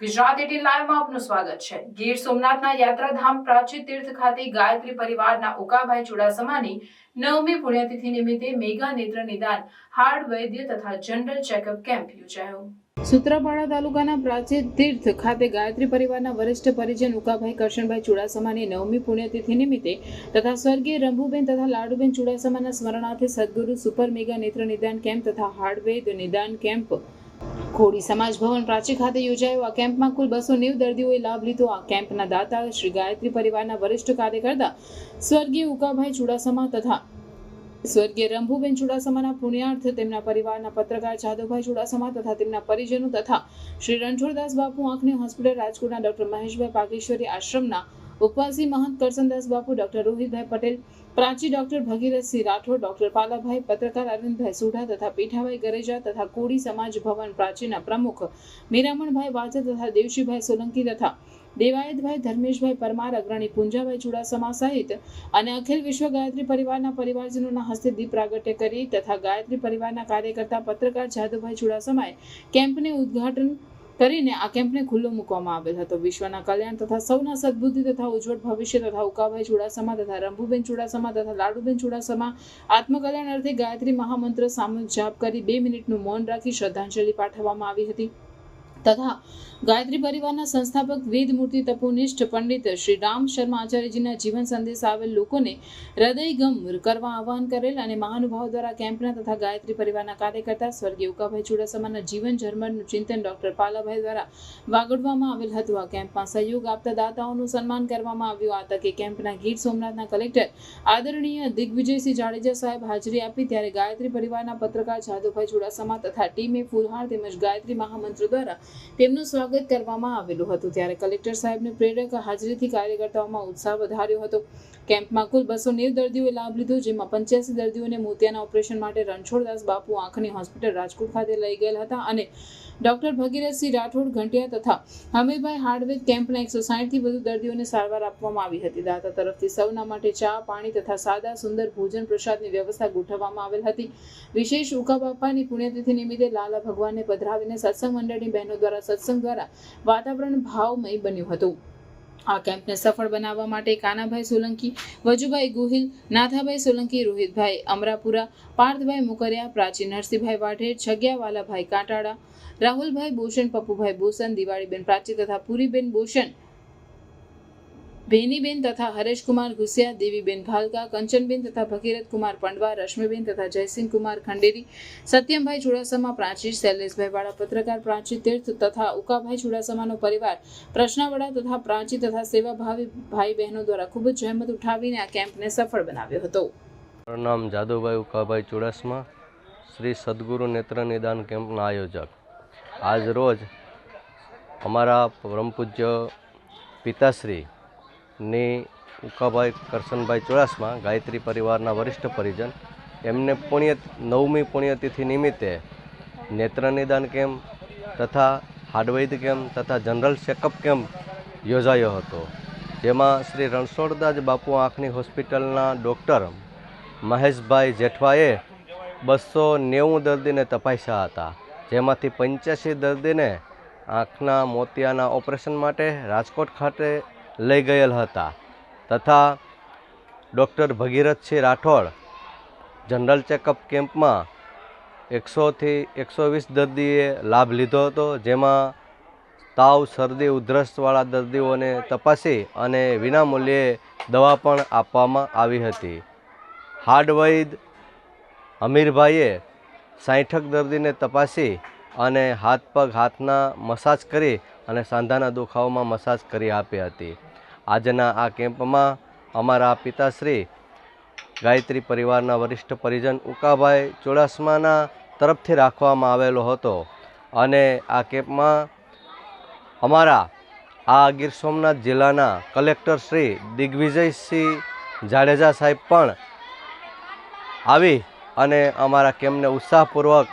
Gujarat at લાઈવમાં આપનું સ્વાગત છે. ગીર સોમનાથના યાત્રાધામ પ્રાચી તીર્થ ખાતે ગાયત્રી પરિવારના ઉકાભાઈ ચુડાસમાની નવમી પુણ્યતિથિ નિમિત્તે મેગા નેત્ર નિદાન, હાર્ડ વૈદ્ય તથા જનરલ ચેકઅપ કેમ્પ યોજાયો. સુત્રાપાડા તાલુકાના પ્રાચીન તીર્થ ખાતે ગાયત્રી પરિવારના વરિષ્ઠ પરિજન ઉકાભાઈ કરશનભાઈ ચુડાસમાની નવમી પુણ્યતિથિ નિમિત્તે તથા સ્વર્ગીય રંભુબેન તથા લાડુબેન ચુડાસમાના સ્મરણાર્થે સદગુરુ સુપર મેગા નેત્ર નિદાન કેમ્પ તથા હાર્ડવેદ નિદાન કેમ્પ ખોડી સમાજ ભવન પ્રાચી ખાતે યોજાયો. આ કેમ્પમાં કુલ બસો નેવ દર્દીઓએ લાભ લીધો. આ કેમ્પના દાતા શ્રી ગાયત્રી પરિવારના વરિષ્ઠ કાર્યકર્તા સ્વર્ગીય ઉકાભાઈ ચુડાસમા તથા સ્વર્ગીય રંભુબેન ચુડાસમાના પુણ્યાર્થ, તેમના પરિવારના પત્રકાર જાદવભાઈ ચુડાસમા તથા તેમના પરિજનો તથા શ્રી રણછોડદાસ બાપુ આંખની હોસ્પિટલ રાજકોટના ડોક્ટર મહેશભાઈ પાગેશ્વરી આશ્રમના ઉપવાસી મહંત Karsandas Bapu doctor Rohitbhai Patel, Prachi doctor Bhagirathsinh Rathod, doctor Palabhai, પત્રકાર અરવિંદભાઈ સુઢા તથા પીઠાભાઈ ગરેજા તથા કોડી સમાજ ભવન પ્રાચીના પ્રમુખ મીરામણભાઈ વાજા તથા દેવશીભાઈ સોલંકી તથા દેવાયતભાઈ ધર્મેશભાઈ પરમાર, અગ્રણી પુંજાભાઈ ચુડાસમા સહિત અને અખિલ વિશ્વ ગાયત્રી પરિવારના પરિવારજનોના હસ્તે દીપ પ્રાગટ્ય કરી તથા ગાયત્રી પરિવારના કાર્યકર્તા પત્રકાર જાદુભાઈ ચુડાસમાએ કેમ્પને ઉદ્ઘાટન કરીને આ કેમ્પને ખુલ્લો મૂકવામાં આવેલ હતો. વિશ્વના કલ્યાણ તથા સૌના સદબુદ્ધિ તથા ઉજ્જવળ ભવિષ્ય તથા ઉકાભાઈ ચુડાસમા તથા રંભુબેન ચુડાસમા તથા લાડુબેન ચુડાસમા આત્મકલ્યાણ અર્થે ગાયત્રી મહામંત્ર સામૂહિક જાપ કરી બે મિનિટનું મૌન રાખી શ્રદ્ધાંજલિ પાઠવવામાં આવી હતી. તથા ગાયત્રી પરિવારના સંસ્થાપક વેદ મૂર્તિ તપોનિષ્ઠ પંડિત શ્રી રામ શર્મા આચાર્યજીના જીવન સંદેશ આવેલ લોકોને હૃદયગમ કરવા આહવાન કરેલ અને મહાનુભાવ દ્વારા કેમ્પના તથા ગાયત્રી પરિવારના કાર્યકર્તા સ્વર્ગીય ઉકાભાઈ ચુડાસમાના જીવન ઝરમરનું ચિંતન ડોક્ટર પાલાભાઈ દ્વારા વાગડવામાં આવેલ હતું. આ કેમ્પમાં સહયોગ આપતા દાતાઓનું સન્માન કરવામાં આવ્યું. આ તકે કેમ્પના ગીર સોમનાથના કલેક્ટર આદરણીય દિગ્વિજયસિંહ જાડેજા સાહેબ હાજરી આપી. ત્યારે ગાયત્રી પરિવારના પત્રકાર જાદવભાઈ ચુડાસમા તથા ટીમે ફૂલહાર તેમજ ગાયત્રી મહામંત્ર દ્વારા તેમનું સ્વાગત કરવામાં આવેલું હતું. ત્યારે કલેક્ટર સાહેબની પ્રેરક હાજરીથી કાર્યકર્તાઓમાં ઉત્સાહ વધાર્યો હતો. કેમ્પમાં કુલ બસો નેવ દર્દીઓએ લાભ લીધો, જેમાં પંચ્યાસી દર્દીઓને મોતિયાના ઓપરેશન માટે રણછોડદાસ બાપુ આંખની હોસ્પિટલ રાજકોટ ખાતે લઈ ગયેલ હતા અને ડોક્ટર ભગીરથસિંહ રાઠોડ ઘંટિયા તથા હમીરભાઈ હાર્ડવેર કેમ્પના એકસો સાહીઠથી વધુ દર્દીઓને સારવાર આપવામાં આવી હતી. દાતા તરફથી સૌના માટે ચા, પાણી તથા સાદા, સુંદર ભોજન પ્રસાદની વ્યવસ્થા ગોઠવવામાં આવેલ હતી. વિશેષ ઉકા બાપાની પુણ્યતિથિ નિમિત્તે લાલા ભગવાનને પધરાવીને સત્સંગ મંડળની બહેનો દ્વારા, સત્સંગ દ્વારા વાતાવરણ ભાવમય બન્યું હતું. આ કેમ્પને સફળ બનાવવા માટે કાનાભાઈ સોલંકી, વજુભાઈ ગોહિલ, નાથાભાઈ સોલંકી, રોહિતભાઈ અમરાપુરા, પાર્થભાઈ મુકરિયા પ્રાચી નરસિંહભાઈ વાઢેર, છગ્યાવાલાભાઈ કાંટાળા, રાહુલભાઈ બોશન, પપ્પુભાઈ બોસન દિવાળીબેન પ્રાચી તથા પુરીબેન બોશન ભેનીબેન તથા હરેશકુમાર ઘુસિયા દેવીબેન ભાલકા, કંચનબેન તથા ભગીરથ કુમાર પંડવા, રશ્મિબેન તથા જયસિંહ કુમાર ખંડેરી, સત્યમભાઈ ચુડાસમા પ્રાચી શૈલેષભાઈ વાળા પત્રકાર પ્રાચી તીર્થ તથા ઉકાભાઈ ચુડાસમાનો પરિવાર પ્રશ્નાવડા તથા પ્રાચી તથા સેવાભાવી ભાઈ બહેનો દ્વારા ખૂબ જ જહેમત ઉઠાવીને આ કેમ્પને સફળ બનાવ્યો હતો. મારું નામ જાદુભાઈ ઉકાભાઈ ચુડાસમા, શ્રી સદગુરુ નેત્ર નિદાન કેમ્પના આયોજક. આજ રોજ અમારા પરમ પૂજ્ય પિતાશ્રીની ઉકાભાઈ કરશનભાઈ ચુડાસમા, ગાયત્રી પરિવારના વરિષ્ઠ પરિજન, એમને પુણ્ય, નવમી પુણ્યતિથિ નિમિત્તે નેત્ર નિદાન કેમ્પ તથા હાર્ડવૈદ કેમ્પ તથા જનરલ ચેકઅપ કેમ્પ યોજાયો હતો, જેમાં શ્રી રણછોડદાસ બાપુ આંખની હોસ્પિટલના ડૉક્ટર મહેશભાઈ જેઠવાએ બસો નેવું દર્દીને તપાસ્યા હતા, જેમાંથી પંચ્યાસી દર્દીને આંખના મોતિયાના ઓપરેશન માટે રાજકોટ ખાતે લઈ ગયેલ હતા. તથા doctor Bhagirathsinh Rathod general checkup કેમ્પમાં એકસોથી એકસો વીસ દર્દીએ લાભ લીધો હતો, જેમાં તાવ, શરદી, ઉધરસવાળા દર્દીઓને તપાસી અને વિનામૂલ્યે દવા પણ આપવામાં આવી હતી. હાર્ડવૈદ અમીરભાઈએ સાઠક દર્દીને તપાસી અને હાથ પગ, હાથના મસાજ કરી અને સાંધાના દુખાવામાં મસાજ કરી આપી હતી. આજના આ કેમ્પમાં અમારા પિતાશ્રી, ગાયત્રી પરિવારના વરિષ્ઠ પરિજન ઉકાભાઈ ચોડાસમાના તરફથી રાખવામાં આવેલો હતો. અને આ કેમ્પમાં અમારા આ ગીર સોમનાથ જિલ્લાના કલેક્ટર શ્રી દિગ્વિજયસિંહ જાડેજા સાહેબ પણ આવી અને અમારા કેમ્પને ઉત્સાહપૂર્વક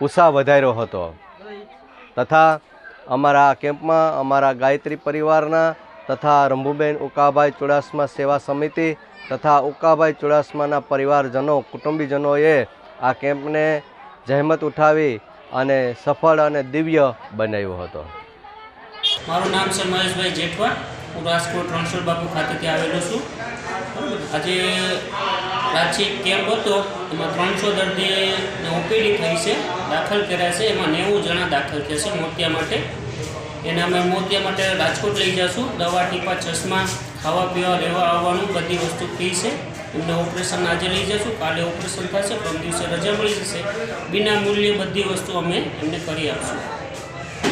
ઉત્સાહ વધાર્યો હતો. તથા અમારા કેમ્પમાં અમારા ગાયત્રી પરિવારના તથા રંભુબેન ઉકાભાઈ ચુડાસમા સેવા સમિતિ તથા ઉકાભાઈ ચુડાસમાના પરિવારજનો, કુટુંબીજનોએ આ કેમ્પને જહેમત ઉઠાવી અને સફળ અને દિવ્ય બનાવ્યો હતો. મારું નામ છે મહેશભાઈ જેઠવા. હું રાજકોટ રણછોડ બાપુ ખાતેથી આવેલો છું. આજે પ્રાચીન કેમ્પ હતો. એમાં ત્રણસો દર્દીને ઓપીડી થઈ છે. દાખલ કર્યા છે. એમાં નેવું જણા દાખલ થયા છે મોતિયા માટે. એને અમે મોતિયા માટે રાજકોટ લઈ જઈશું દવા, ટીપા, ચશ્મા, ખાવા પીવા, રહેવા આવવાનું, બધી વસ્તુ ફ્રી છે. એમને ઓપરેશન આજે લઈ જઈશું કાલે ઓપરેશન થશે પરમ દિવસે રજા મળી જશે. વિના મૂલ્યે બધી વસ્તુ અમે એમને કરી આપશું.